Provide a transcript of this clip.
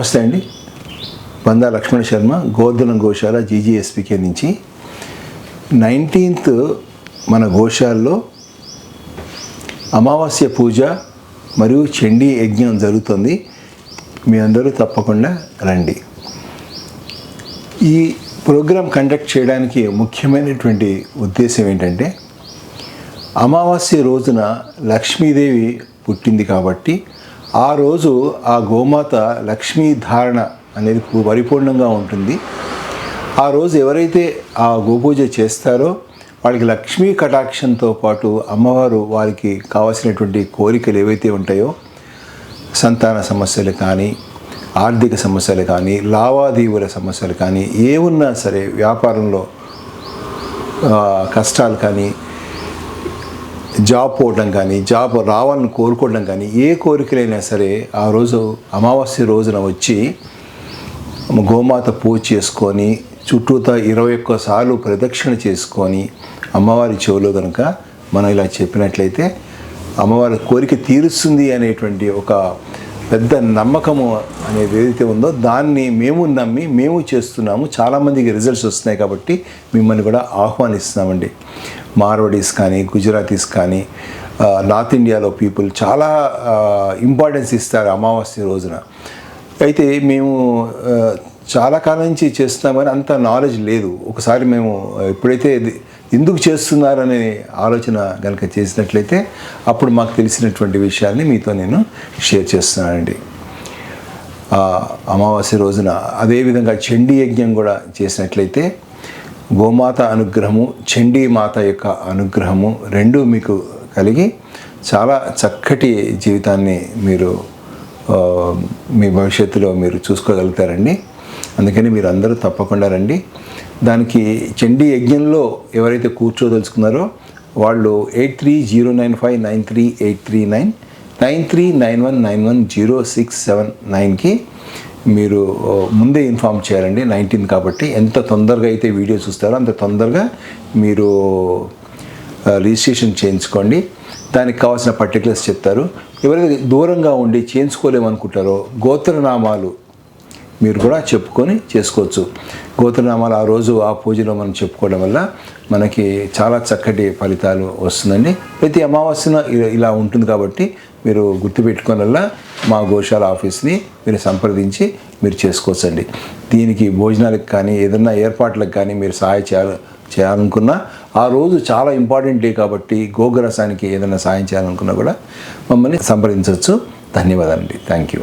నమస్తే అండి. బందా లక్ష్మణ శర్మ గోధులం గోశాల జీజీఎస్పీకే నుంచి. నైన్టీన్త్ మన గోశాలలో అమావాస్య పూజ మరియు చండీ యజ్ఞం జరుగుతుంది. మీ అందరూ తప్పకుండా రండి. ఈ ప్రోగ్రాం కండక్ట్ చేయడానికి ముఖ్యమైనటువంటి ఉద్దేశం ఏంటంటే అమావాస్య రోజున లక్ష్మీదేవి పుట్టింది కాబట్టి ఆ రోజు ఆ గోమాత లక్ష్మీ ధారణ అనేది పరిపూర్ణంగా ఉంటుంది. ఆ రోజు ఎవరైతే ఆ గోపూజ చేస్తారో వాళ్ళకి లక్ష్మీ కటాక్షంతో పాటు అమ్మవారు వారికి కావాల్సినటువంటి కోరికలు ఏవైతే ఉంటాయో సంతాన సమస్యలు కానీ ఆర్థిక సమస్యలు కానీ లావాదేవీల సమస్యలు కానీ ఏ ఉన్నా సరే వ్యాపారంలో కష్టాలు కానీ జాబ్ పోవడం కానీ జాబ్ రావాలని కోరుకోవడం కానీ ఏ కోరికలైనా సరే ఆ రోజు అమావాస్య రోజున వచ్చి గోమాత పూజ చేసుకొని చుట్టూతా ఇరవై ఒక్క సార్లు ప్రదక్షిణ చేసుకొని అమ్మవారి చెవులో కనుక మనం ఇలా చెప్పినట్లయితే అమ్మవారి కోరిక తీరుస్తుంది అనేటువంటి ఒక పెద్ద నమ్మకము అనేది ఏదైతే ఉందో దాన్ని మేము నమ్మి మేము చేస్తున్నాము. చాలామందికి రిజల్ట్స్ వస్తున్నాయి కాబట్టి మిమ్మల్ని కూడా ఆహ్వానిస్తున్నామండి. మార్వడీస్ కానీ గుజరాతీస్ కానీ నార్త్ ఇండియాలో పీపుల్ చాలా ఇంపార్టెన్స్ ఇస్తారు అమావాస్య రోజున. అయితే మేము చాలా కాలం నుంచి చేస్తున్నాం కానీ అంత నాలెడ్జ్ లేదు. ఒకసారి మేము ఎప్పుడైతే ఇది ఎందుకు చేస్తున్నారనే ఆలోచన కనుక చేసినట్లయితే అప్పుడు మాకు తెలిసినటువంటి విషయాల్ని మీతో నేను షేర్ చేస్తున్నానండి. అమావాస్య రోజున అదేవిధంగా చండీ యజ్ఞం కూడా చేసినట్లయితే గోమాత అనుగ్రహము చండీ మాత యొక్క అనుగ్రహము రెండు మీకు కలిగి చాలా చక్కటి జీవితాన్ని మీరు మీ భవిష్యత్తులో మీరు చూసుకోగలుగుతారండి. అందుకని మీరు అందరూ తప్పకుండా రండి. దానికి చండీ యజ్ఞంలో ఎవరైతే కూర్చోదలుచుకున్నారో వాళ్ళు eight three zero nine five nine three eight three nine nine three nine one nine one zero six seven నైన్కి మీరు ముందే ఇన్ఫామ్ చేయాలండి నైన్టీన్ కాబట్టి. ఎంత తొందరగా అయితే వీడియో చూస్తారో అంత తొందరగా మీరు రిజిస్ట్రేషన్ చేయించుకోండి. దానికి కావాల్సిన పర్టికులర్స్ చెప్తారు. ఎవరైతే దూరంగా ఉండి చేయించుకోలేమనుకుంటారో గోత్రనామాలు మీరు కూడా చెప్పుకొని చేసుకోవచ్చు. గోత్రనామాలు ఆ రోజు ఆ పూజలో మనం చెప్పుకోవడం వల్ల మనకి చాలా చక్కటి ఫలితాలు వస్తుందండి. ప్రతి అమావాస్యన ఇలా ఉంటుంది కాబట్టి మీరు గుర్తుపెట్టుకోనల్లా మా గోశాల ఆఫీస్ని మీరు సంప్రదించి మీరు చేసుకోవచ్చండి. దీనికి భోజనాలకు కానీ ఏదన్నా ఏర్పాట్లకు కానీ మీరు సహాయం చేయాలి చేయాలనుకున్నా ఆ రోజు చాలా ఇంపార్టెంట్ డే కాబట్టి గోగ్రసానికి ఏదైనా సాయం చేయాలనుకున్నా కూడా మమ్మల్ని సంప్రదించవచ్చు. ధన్యవాదాలండి. Thank you.